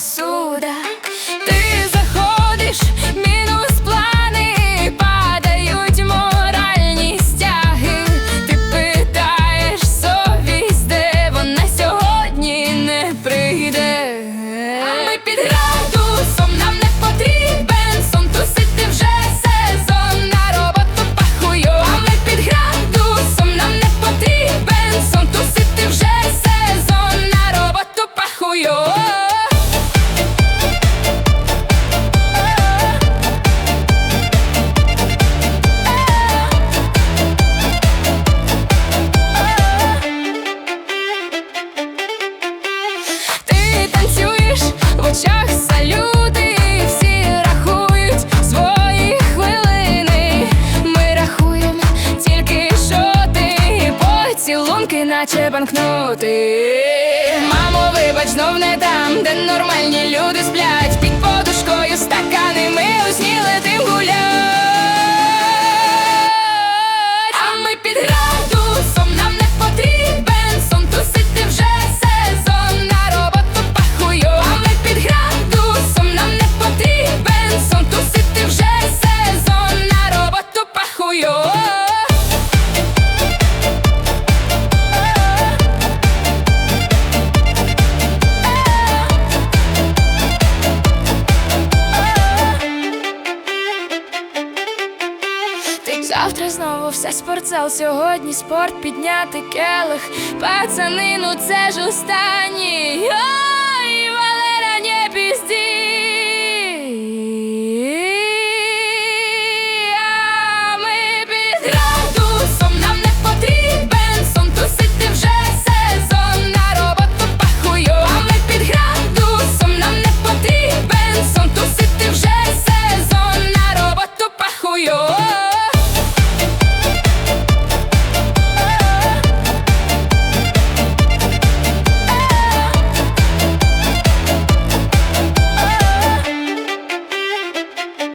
посуда. Ти заходиш, мінус плани, падають моральні стяги. Ти питаєш совість, де вона сьогодні не прийде. А ми підграємо салюти, всі рахують свої хвилини. Ми рахуємо тільки шоти, і поцілунки, наче банкноти. Мамо, вибач, знов не там, де нормальні люди сплять. Під подушкою Завтра знову все спортзал, сьогодні спорт підняти келих. Пацани, ну це ж останній.